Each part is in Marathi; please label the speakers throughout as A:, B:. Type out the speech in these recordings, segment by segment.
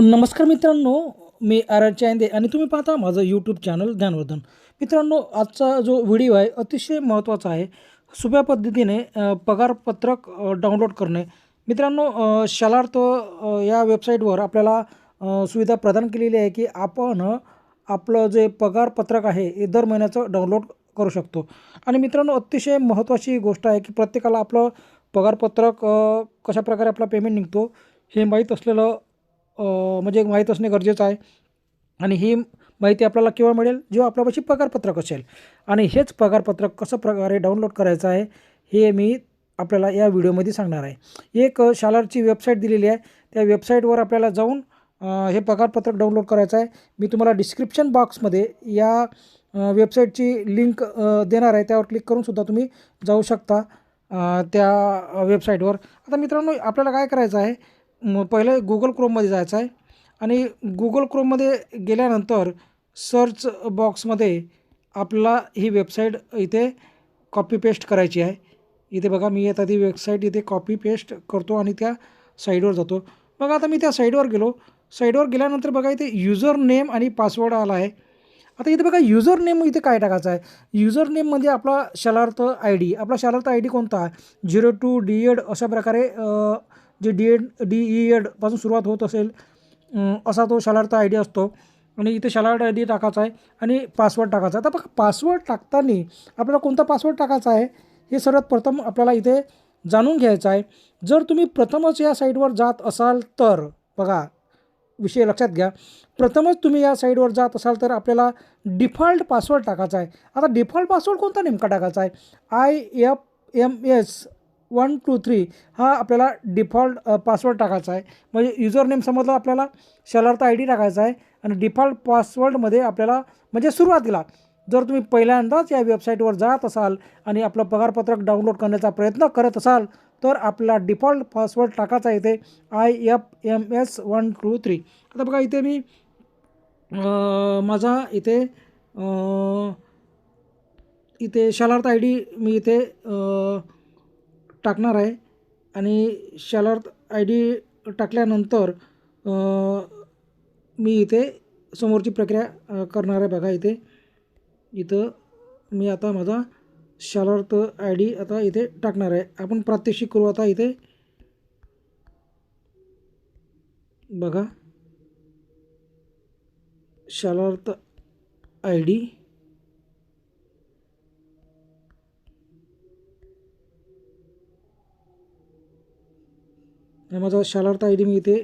A: नमस्कार मित्रांनो मी आर चायंदे चांदे आणि तुम्ही पाहता माझं यूट्यूब चॅनल ज्ञानवर्धन. मित्रांनो आजचा जो व्हिडिओ आहे अतिशय महत्त्वाचा आहे. सोप्या पद्धतीने पगारपत्रक डाउनलोड करणे. मित्रांनो शलार्थ शालार्थ या वेबसाईटवर आपल्याला सुविधा प्रदान केलेली आहे की आपण आपलं जे पगारपत्रक आहे हे दर महिन्याचं डाउनलोड करू शकतो. आणि मित्रांनो अतिशय महत्त्वाची गोष्ट आहे की प्रत्येकाला आपलं पगारपत्रक कशाप्रकारे आपला पेमेंट निघतो हे माहीत असलेलं म्हणजे माहीत असणे गरजेचं आहे. आणि ही माहिती आपल्याला केव्हा मिळेल? जेव्हा आपल्यापाशी पगारपत्रक असेल. आणि हेच पगारपत्रक कसं प्रकारे डाउनलोड करायचं आहे हे मी आपल्याला या व्हिडिओमध्ये सांगणार आहे. एक शालरची शालारची वेबसाईट दिलेली आहे. त्या वेबसाईटवर आपल्याला जाऊन हे पगारपत्रक डाउनलोड करायचं आहे. मी तुम्हाला डिस्क्रिप्शन बॉक्समध्ये या वेबसाईटची लिंक देणार आहे. त्यावर क्लिक करूनसुद्धा तुम्ही जाऊ शकता त्या वेबसाईटवर. आता मित्रांनो आपल्याला काय करायचं आहे? म पहिलं गुगल क्रोममध्ये जायचं आहे. आणि गुगल क्रोममध्ये गेल्यानंतर सर्च बॉक्समध्ये आपला ही वेबसाईट इथे कॉपी पेस्ट करायची आहे. इथे बघा मी आता ती वेबसाईट इथे कॉपी पेस्ट करतो आणि त्या साईडवर जातो. बघा आता मी त्या साईडवर गेलो. साईडवर गेल्यानंतर बघा इथे युजर नेम आणि पासवर्ड आला आहे. आता इथे बघा युजर नेम इथे काय टाकायचं आहे? युजर नेममध्ये आपला शालार्थ आय डी आपला शालार्थ आय डी कोणता? आहे झिरो टू डी एड अशा प्रकारे जे डी एड डी ई एडपासून सुरुवात होत असेल असा तो शालार्थ आय डी असतो. आणि इथे शालार्थ आय डी टाकायचा आहे आणि पासवर्ड टाकायचा आहे. तर बघा पासवर्ड टाकताना आपल्याला कोणता पासवर्ड टाकायचा आहे हे सर्वात प्रथम आपल्याला इथे जाणून घ्यायचं आहे. जर तुम्ही प्रथमच या साईटवर जात असाल तर बघा विषय लक्षात घ्या. प्रथमच तुम्ही या साईडवर जात असाल तर आपल्याला डिफॉल्ट पासवर्ड टाकायचा आहे. आता डिफॉल्ट पासवर्ड कोणता नेमका टाकायचा आहे? I F M S one two three हा आपल्याला डिफॉल्ट पासवर्ड टाकायचा आहे. म्हणजे युजर नेम समजलं आपल्याला शलार्थ आय डी टाकायचा आहे आणि डिफॉल्ट पासवर्डमध्ये आपल्याला म्हणजे सुरुवातीला जर तुम्ही पहिल्यांदाच या वेबसाईटवर जात असाल आणि आपलं पगारपत्रक डाउनलोड करण्याचा प्रयत्न करत असाल तर आपला डिफॉल्ट पासवर्ड टाकायचा इथे I F M S one two three. आता बघा इथे मी माझा इथे इथे शलार्थ आय डी मी इथे टाकणार आहे. आणि शालार्थ आय डी टाकल्यानंतर मी इथे समोरची प्रक्रिया करणार आहे. बघा इथे. इथं मी आता माझा शालार्थ आय डी आता इथे टाकणार आहे. आपण प्रात्यक्षिक करू आता इथे. बघा. शालार्थ आय डी आणि माझा शालार्थ आय डी मी इथे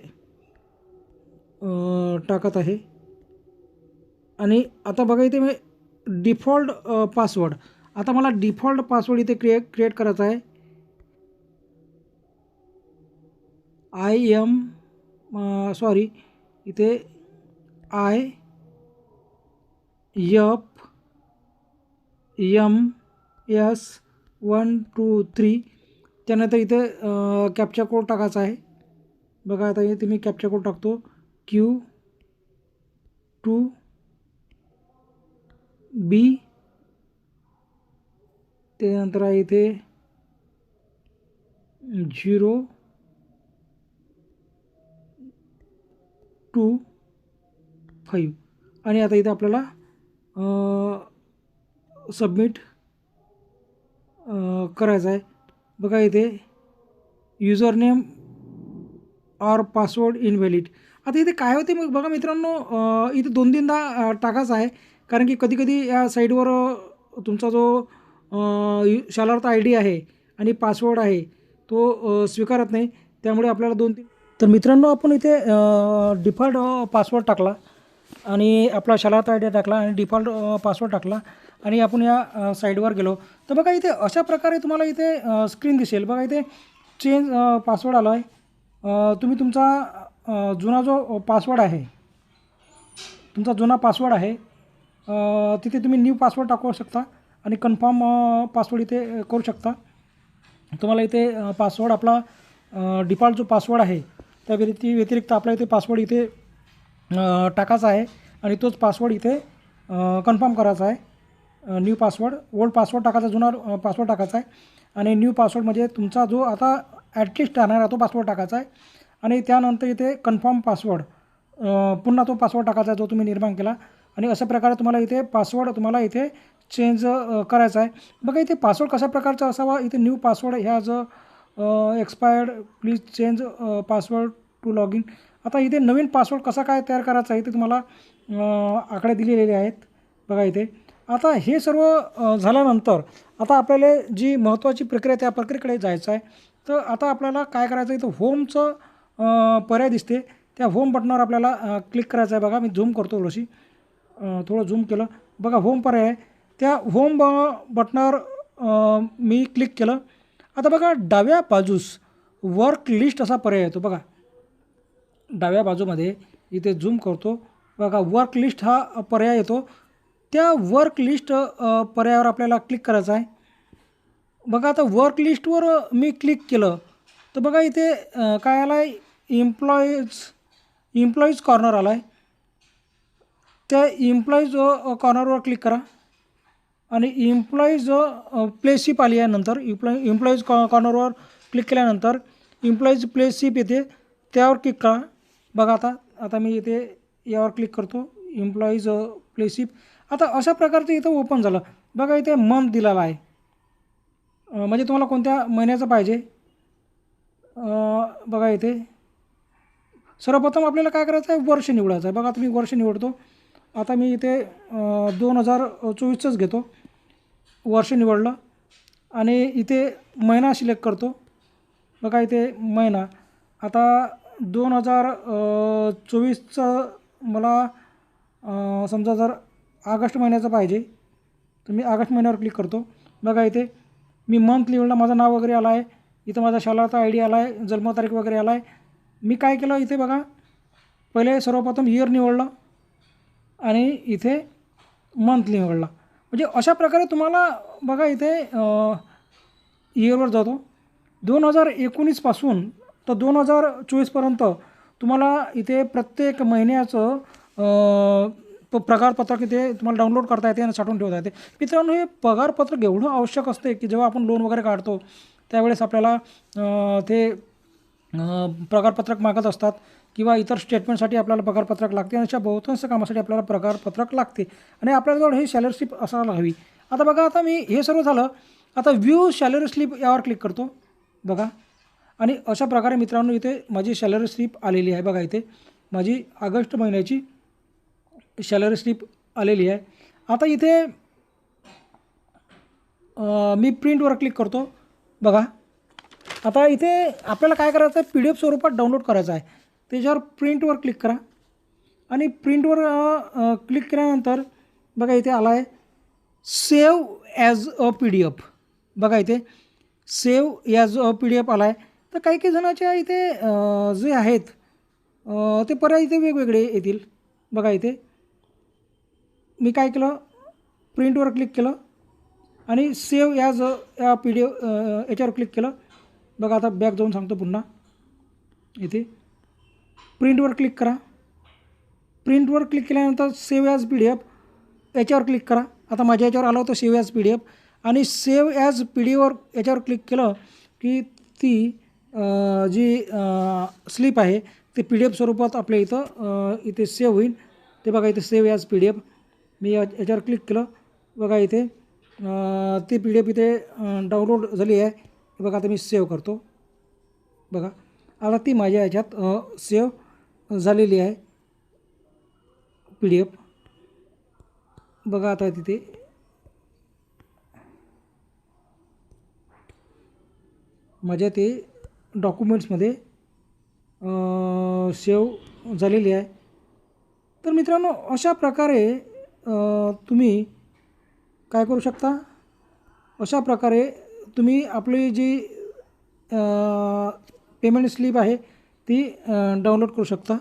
A: टाकत आहे. आणि आता बघा इथे मी डिफॉल्ट पासवर्ड आता मला डिफॉल्ट पासवर्ड इथे क्रिएट क्रिएट करायचा आहे. आय एम सॉरी इथे I F M S one two three त्यानंतर इथं कॅप्चा कोड टाकायचा आहे. बघा आता इथे मी कॅप्चा कोड टाकतो. क्यू टू बी त्यानंतर आहे इथे झिरो टू फाईव्ह आणि आता इथे आपल्याला सबमिट करायचं आहे. बघा इथे user name or password invalid आता इथे काय होते मग? बघा मित्रांनो इथे दोन तीनदा टाकायचं आहे. कारण की कधीकधी या साईडवर तुमचा जो शालार्थ आय डी आहे आणि पासवर्ड आहे तो स्वीकारत नाही. त्यामुळे आपल्याला दोन तीन तर मित्रांनो आपण इथे डिफॉल्ट पासवर्ड टाकला आणि आपला शालार्थ आय डी टाकला आणि डिफॉल्ट पासवर्ड टाकला. आणि आपण या साईडवर गेलो. तर बघा इथे अशा प्रकारे तुम्हाला इथे स्क्रीन दिसेल. बघा इथे चेंज पासवर्ड आला आहे तुम्ही तुमचा जुना जो पासवर्ड आहे तुमचा जुना पासवर्ड आहे तिथे तुम्ही न्यू पासवर्ड टाकू शकता आणि कन्फर्म पासवर्ड इथे करू शकता. तुम्हाला इथे पासवर्ड आपला डिफॉल्ट जो पासवर्ड आहे त्या व्यतिरिक्त व्यतिरिक्त आपला इथे पासवर्ड इथे टाकायचा आहे आणि तोच पासवर्ड इथे कन्फर्म करायचा आहे. न्यू पासवर्ड ओल्ड पासवर्ड टाकायचा जुना पासवर्ड टाकायचा आहे. आणि न्यू पासवर्ड म्हणजे तुमचा जो आता ॲटलिस्ट राहणार आहे तो पासवर्ड टाकायचा आहे. आणि त्यानंतर इथे कन्फर्म पासवर्ड पुन्हा तो पासवर्ड टाकायचा जो तुम्ही निर्माण केला. आणि अशा प्रकारे तुम्हाला इथे पासवर्ड तुम्हाला इथे चेंज करायचा आहे. बघा इथे पासवर्ड कशा प्रकारचा असावा? इथे न्यू पासवर्ड ह्या जो expired please change password to log in आता इथे नवीन पासवर्ड कसा काय तयार करायचा आहे ते तुम्हाला आकडे दिलेले आहेत. बघा इथे. आता हे सर्व झाल्यानंतर आता आपल्याला जी महत्त्वाची प्रक्रिया त्या प्रक्रियेकडे जायचं आहे. तर आता आपल्याला काय करायचं आहे इथं होमचं पर्याय दिसते. त्या होम बटनावर आपल्याला क्लिक करायचं आहे बघा. मी झूम करतो थोडीशी. थोडं झूम केलं. बघा होम पर्याय आहे. त्या होम ब बटनावर मी क्लिक केलं. आता बघा डाव्या बाजूस वर्क लिस्ट असा पर्याय येतो बघा. डाव्या बाजूमध्ये इथे झूम करतो. बघा वर्क लिस्ट हा पर्याय येतो. त्या वर्क लिस्ट पर्यायावर आपल्याला क्लिक करायचं आहे. बघा आता वर्क लिस्टवर मी क्लिक केलं. तर बघा इथे काय आलं आहे इम्प्लॉईज इम्प्लॉईज कॉर्नर आला आहे त्या इम्प्लॉईज कॉर्नरवर क्लिक करा. आणि इम्प्लॉईज प्लेसशिप आली आहे नंतर. इम्प्लॉई इम्प्लॉईज कॉ कॉर्नरवर क्लिक केल्यानंतर इम्प्लॉईज प्लेसशिप येते. त्यावर क्लिक करा. बघा आता आता मी इथे यावर क्लिक करतो. इम्प्लॉईज प्लेसिप. आता अशा प्रकारचं इथं ओपन झालं. बघा इथे मंथ दिलेला आहे. म्हणजे तुम्हाला कोणत्या महिन्याचं पाहिजे? बघा इथे. सर्वप्रथम आपल्याला काय करायचं आहे? वर्ष निवडायचं आहे. बघा आता मी वर्ष निवडतो. आता मी इथे दोन हजार चोवीसचंच घेतो. वर्ष निवडलं. आणि इथे महिना सिलेक्ट करतो. बघा इथे महिना. आता दोन हजार चोवीसचं मला समजा जर ऑगस्ट महिन्याचं पाहिजे तर मी ऑगस्ट महिन्यावर क्लिक करतो. बघा इथे मी मंथ निवडला माझं नाव वगैरे आलं आहे इथं माझा शालाचा आय डी आला आहे जन्मतारीख वगैरे आला आहे मी काय केलं इथे बघा पहिले सर्वप्रथम इयर निवडलं आणि इथे मंथ निवडला. म्हणजे अशा प्रकारे तुम्हाला बघा इथे इयरवर जातो. दोन हजार एकोणीसपासून तर दोन हजार चोवीसपर्यंत तुम्हाला इथे प्रत्येक महिन्याचं पगारपत्रक इथे तुम्हाला डाउनलोड करता येते आणि साठवून ठेवता येते. मित्रांनो हे पगारपत्रक एवढं आवश्यक असते की जेव्हा आपण लोन वगैरे काढतो त्यावेळेस आपल्याला ते पगारपत्रक मागत असतात किंवा इतर स्टेटमेंटसाठी आपल्याला पगारपत्रक लागते आणि अशा बहुतांश कामासाठी आपल्याला पगारपत्रक लागते. आणि आपल्याजवळ ही सॅलरी स्लिप असायला हवी. आता बघा आता मी हे सर्व झालं आता व्ह्यू सॅलरी स्लिप यावर क्लिक करतो. बघा. आणि अशा प्रकारे मित्रांनो इथे माझी सॅलरी स्लिप आलेली आहे बघा इथे. माझी ऑगस्ट महिन्याची सॅलरी स्लिप आलेली आहे. आता इथे मी प्रिंटवर क्लिक करतो. बघा. आता इथे आपल्याला काय करायचं आहे? पी डी एफ स्वरूपात डाउनलोड करायचं आहे. त्याच्यावर प्रिंटवर क्लिक करा. आणि प्रिंटवर क्लिक केल्यानंतर बघा इथे आला आहे save as a P D F बघा इथे. Save as a P D F आला आहे तर काही काही जणाच्या इथे जे आहेत ते पर्याय इथे वेगवेगळे येतील. बघा इथे. मी काय केलं? प्रिंटवर क्लिक केलं आणि सेव ॲज या पी डी एफ याच्यावर क्लिक केलं. बघा आता बॅक जाऊन सांगतो पुन्हा. इथे. प्रिंटवर क्लिक करा. प्रिंटवर क्लिक केल्यानंतर save as P D F याच्यावर क्लिक करा. आता माझ्या याच्यावर आलं होतं save as P D F आणि save as P D F याच्यावर क्लिक केलं की ती जी स्लिप आहे ती पी डी एफ स्वरूपात आपल्या इथं इथे सेव्ह होईल. ते बघा इथे save as P D F मी या याच्यावर क्लिक केलं. बघा इथे ती पी डी एफ इथे डाउनलोड झाली आहे. बघा आता मी सेव्ह करतो. बघा आता ती माझ्या याच्यात सेव्ह झालेली आहे. पी डी एफ बघा आता तिथे. माझ्या ते डॉक्युमेंट्समध्ये सेव्ह झालेली आहे. तर मित्रांनो अशा प्रकारे तुम्ही काय करू शकता? अशा प्रकारे तुम्ही आपली जी पेमेंट स्लिप आहे ती डाउनलोड करू शकता.